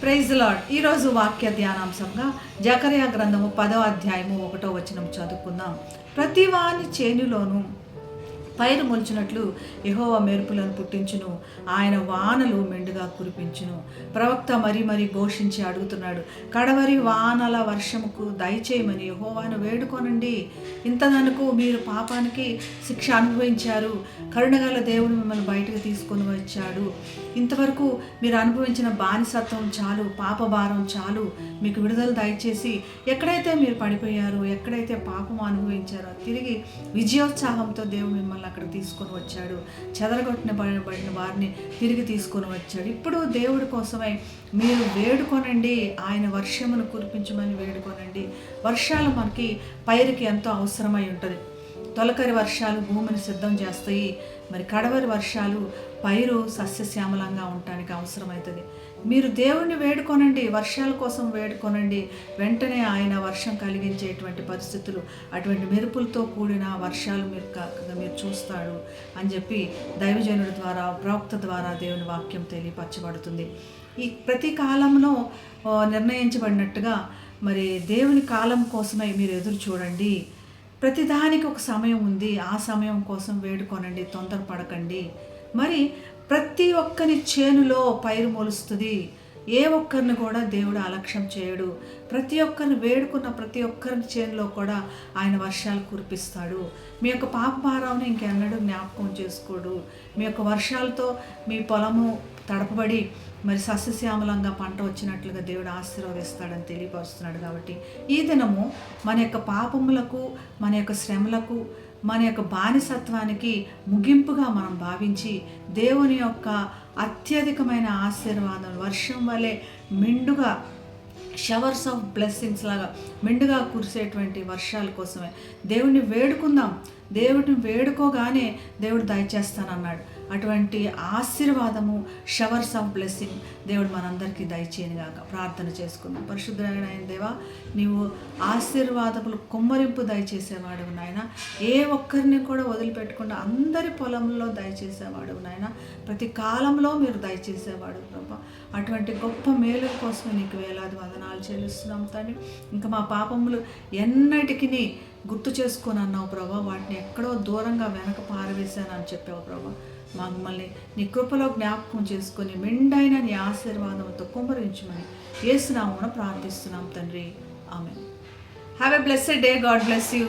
Praise lord ఈరోజు వాక్య ధ్యానాంశంగా జకర్యా గ్రంథము పదో అధ్యాయము ఒకటో వచనం చదువుకుందాం. ప్రతి వాని చేనులోను పైరు మొలిచినట్లు యహోవ మెరుపులను పుట్టించును. ఆయన వానలు మెండుగా కురిపించును. ప్రవక్త మరీ మరీ ఘోషించి అడుగుతున్నాడు కడవరి వానల వర్షముకు దయచేయమని యహోవాను వేడుకోనండి. ఇంతదనుకు మీరు పాపానికి శిక్ష అనుభవించారు. కరుణగల దేవుడు మిమ్మల్ని బయటకు తీసుకొని వచ్చాడు. ఇంతవరకు మీరు అనుభవించిన బానిసత్వం చాలు పాపభారం చాలు. మీకు విడుదల దయచేసి ఎక్కడైతే మీరు పడిపోయారో ఎక్కడైతే పాపం అనుభవించారో తిరిగి విజయోత్సాహంతో దేవుడు మిమ్మల్ని అక్కడ తీసుకొని వచ్చాడు. చెదరగొట్టిన బడిన వారిని తిరిగి తీసుకొని వచ్చాడు. ఇప్పుడు దేవుడి కోసమై మీరు వేడుకొనండి. ఆయన వర్షమును కురిపించమని వేడుకొనండి. వర్షాలు మనకి పైరుకి ఎంతో అవసరమై ఉంటుంది. తొలకరి వర్షాలు భూమిని సిద్ధం చేస్తాయి. మరి కడవరి వర్షాలు పైరు సస్యశ్యామలంగా ఉండటానికి అవసరమవుతుంది. మీరు దేవుణ్ణి వేడుకొనండి వర్షాల కోసం వేడుకొనండి వెంటనే ఆయన వర్షం కలిగించేటువంటి పరిస్థితులు అటువంటి మెరుపులతో కూడిన వర్షాలు మీరు మీరు చూస్తాడు అని చెప్పి దైవజనుడి ద్వారా ప్రవక్త ద్వారా దేవుని వాక్యం తెలియపరచబడుతుంది. ఈ ప్రతి కాలంలో నిర్ణయించబడినట్టుగా మరి దేవుని కాలం కోసమై మీరు ఎదురు చూడండి. ప్రతిదానికి ఒక సమయం ఉంది. ఆ సమయం కోసం వేడుకొనండి తొందరపడకండి. మరి ప్రతి ఒక్కరి చేనులో పైరు మొలుస్తుంది. ఏ ఒక్కరిని కూడా దేవుడు అలక్ష్యం చేయడు. ప్రతి ఒక్కరిని వేడుకున్న ప్రతి ఒక్కరిని చేనులో కూడా ఆయన వర్షాలు కురిపిస్తాడు. మీ యొక్క పాప భారాన్ని ఇంకెన్నడూ జ్ఞాపకం చేసుకోడు. మీ యొక్క వర్షాలతో మీ పొలము తడపబడి మరి సస్యశ్యామలంగా పంట వచ్చినట్లుగా దేవుడు ఆశీర్వదిస్తాడని తెలియపరుస్తున్నాడు కాబట్టి ఈ దినము మన యొక్క పాపములకు మన యొక్క శ్రమలకు మన యొక్క బానిసత్వానికి ముగింపుగా మనం భావించి దేవుని యొక్క అత్యధికమైన ఆశీర్వాదం వర్షం వలె మెండుగా షవర్స్ ఆఫ్ బ్లెస్సింగ్స్ లాగా మెండుగా కురిసేటువంటి వర్షాల కోసమే. దేవుణ్ణి వేడుకుందాం. దేవుడిని వేడుకోగానే దేవుడు దయచేస్తానన్నాడు. అటువంటి ఆశీర్వాదము షవర్స్ ఆఫ్ బ్లెస్సింగ్ దేవుడు మనందరికీ దయచేయనుగాక. ప్రార్థన చేసుకుందాం. పరిశుద్ధమైన దేవా నీవు ఆశీర్వాదములు కుమ్మరింపు దయచేసేవాడు నాయన. ఏ ఒక్కరిని కూడా వదిలిపెట్టకుండా అందరి పొలంలో దయచేసేవాడు నాయన. ప్రతి కాలంలో మీరు దయచేసేవాడు ప్రభ. అటువంటి గొప్ప మేలు కోసం నీకు వేలాది వందనాలు చెల్లిస్తున్నాం తండ్రి. ఇంకా మా పాపములు ఎన్నటికి గుర్తు చేసుకొని అన్నావు ప్రభా వాటిని ఎక్కడో దూరంగా వెనక పారవేశాను అని చెప్పావు ప్రభా. మమ్మల్ని నీ కృపలో జ్ఞాపకం చేసుకొని మెండైన నీ ఆశీర్వాదంతో కుమ్మరించమని ఏసునామమున ప్రార్థిస్తున్నాం తండ్రి. Amen have a blessed day God bless you